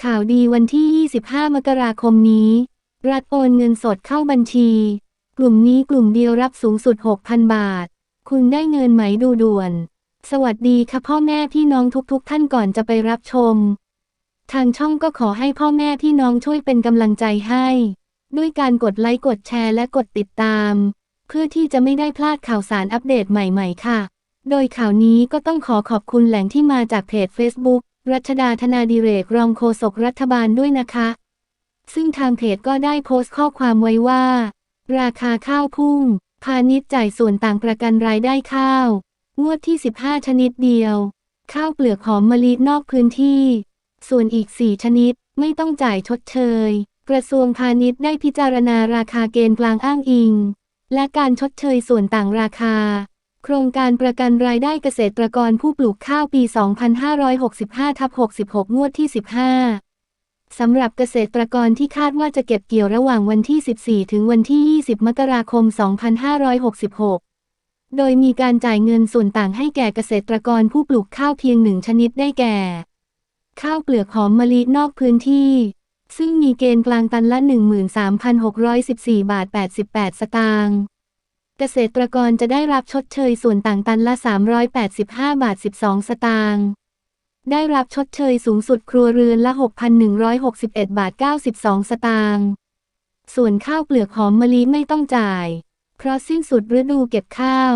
ข่าวดีวันที่ 25 มกราคมนี้ รัฐโอนเงินสดเข้าบัญชี กลุ่มนี้กลุ่มเดียวรับสูงสุด 6,000 บาท คุณได้เงินไหมดูด่วน สวัสดีค่ะพ่อแม่พี่น้องทุกๆทท่านก่อนจะไปรับชม ทางช่องก็ขอให้พ่อแม่พี่น้องช่วยเป็นกำลังใจให้ ด้วยการกดไลค์กดแชร์และกดติดตาม เพื่อที่จะไม่ได้พลาดข่าวสารอัปเดตใหม่ ๆ ค่ะ โดยข่าวนี้ก็ต้องขอขอบคุณแหล่งที่มาจากเพจ Facebook รัชดาธนาดิเรกรองโฆษกรัฐบาลด้วยนะคะ ซึ่งทางเพจก็ได้โพสต์ข้อความไว้ว่า ราคาข้าวพุ่ง พาณิชย์จ่ายส่วนต่างประกันรายได้ข้าว งวดที่ 15 ชนิดเดียว ข้าวเปลือกหอมมะลินอกพื้นที่ ส่วนอีก 4 ชนิดไม่ต้องจ่ายชดเชย กระทรวงพาณิชย์ได้พิจารณาราคาเกณฑ์กลางอ้างอิง และการชดเชยส่วนต่างราคา โครงการประกันรายได้เกษตรกรผู้ปลูกข้าวปี 2565ทับ66 งวดที่ 15 สำหรับเกษตรกรที่คาดว่าจะเก็บเกี่ยวระหว่างวันที่ 14 ถึงวันที่ 20 มกราคม 2566 โดยมีการจ่ายเงินส่วนต่างให้แก่เกษตรกรผู้ปลูกข้าวเพียงหนึ่งชนิดได้แก่ ข้าวเปลือกหอมมะลินอกพื้นที่ ซึ่งมีเกณฑ์กลางตันละ 13,614 บาท 88 สตางค์ เกษตรกรจะได้รับชดเชยส่วนต่างตันละ 385 บาท 12 สตางค์ได้รับชดเชยสูงสุดครัวเรือนละ 6,161 บาท 92 สตางค์ส่วนข้าวเปลือกหอมมะลิไม่ต้องจ่าย เพราะสิ้นสุดฤดูเก็บข้าว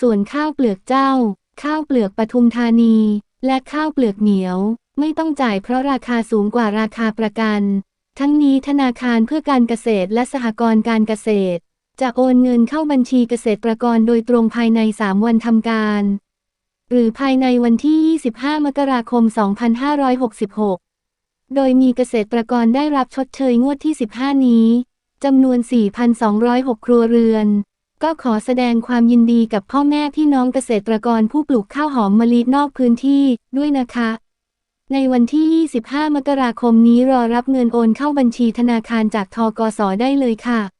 ส่วนข้าวเปลือกเจ้า ข้าวเปลือกปทุมธานี และข้าวเปลือกเหนียว ไม่ต้องจ่ายเพราะราคาสูงกว่าราคาประกัน ทั้งนี้ธนาคารเพื่อการเกษตรและสหกรณ์การเกษตร จะโอนเงินเข้าบัญชีเกษตรกรโดยตรงภายใน 3 วันทำการ หรือภายในวันที่ 25 มกราคม 2566 โดยมีเกษตรกรได้รับชดเชยงวดที่ 15 นี้จำนวน 4,206 ครัวเรือน ก็ขอแสดงความยินดีกับพ่อแม่พี่น้องเกษตรกรผู้ปลูกข้าวหอมมะลินอกพื้นที่ด้วยนะคะ ในวันที่ 25 มกราคมนี้รอรับเงินโอนเข้าบัญชีธนาคารจากทกสได้เลยค่ะ